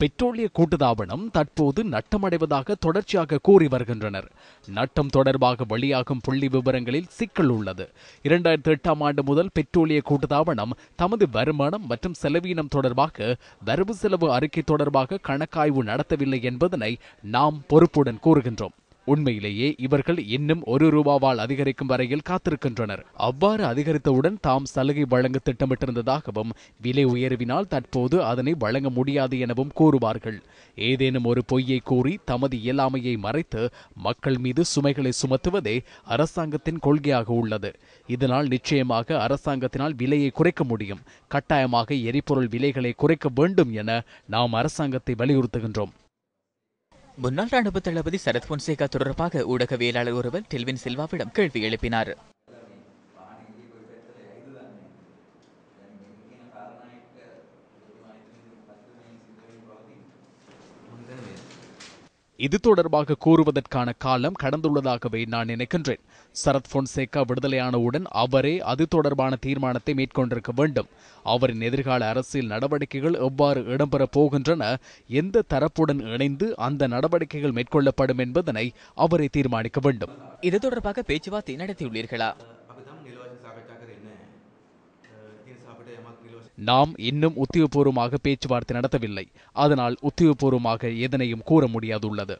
பெட்ரோலிய கூட்டுதாபனம் தற்போது நட்டமடைவதாக தொடர்ச்சியாக கூறி வருகின்றனர். நட்டம் தொடர்பாக வெளியாகும் புள்ளி விவரங்களில் சிக்கல் உள்ளது. இரண்டாயிரத்தி எட்டாம் ஆண்டு முதல் பெட்ரோலிய கூட்டுதாபனம் தமது வருமானம் மற்றும் செலவீனம் தொடர்பாக வரவு செலவு அறிக்கை தொடர்பாக கணக்காய்வு நடத்தவில்லை என்பதனை நாம் பொறுப்புடன் கூறுகின்றோம். உண்மையிலேயே இவர்கள் இன்னும் ஒரு ரூபாவால் அதிகரிக்கும் வரையில் காத்திருக்கின்றனர். அவ்வாறு அதிகரித்தவுடன் தாம் சலுகை வழங்க திட்டமிட்டிருந்ததாகவும் விலை உயர்வினால் தற்போது அதனை வழங்க முடியாது எனவும் கூறுவார்கள். ஏதேனும் ஒரு பொய்யை கூறி தமது இயலாமையை மறைத்து மக்கள் மீது சுமைகளை சுமத்துவதே அரசாங்கத்தின் கொள்கையாக உள்ளது. இதனால் நிச்சயமாக அரசாங்கத்தினால் விலையை குறைக்க முடியும். கட்டாயமாக எரிபொருள் விலைகளை குறைக்க வேண்டும் என நாம் அரசாங்கத்தை வலியுறுத்துகின்றோம். முன்னாள் ராணுவ தளபதி சரத் பொன்சேகா தொடர்பாக ஊடகவியலாளர் ஒருவர் டெல்வின் சில்வாவிடம் கேள்வி எழுப்பினார். இது தொடர்பாக கூறுவதற்கான காலம் கடந்துள்ளதாகவே நான் நினைக்கின்றேன். சரத் பொன்சேகா விடுதலையானவுடன் அவரே அது தொடர்பான தீர்மானத்தை மேற்கொண்டிருக்க வேண்டும். அவரின் எதிர்கால அரசியல் நடவடிக்கைகள் எவ்வாறு இடம்பெறப் போகின்றன எந்த தரப்புடன் இணைந்து அந்த நடவடிக்கைகள் மேற்கொள்ளப்படும் என்பதனை அவரே தீர்மானிக்க வேண்டும். இது தொடர்பாக பேச்சுவார்த்தை நடத்தியுள்ளீர்களா? நாம் இன்னும் உத்தியோகபூர்வமாக பேச்சுவார்த்தை நடத்தவில்லை. அதனால் உத்தியோகபூர்வமாக எதனையும் கூற முடியாதுள்ளது.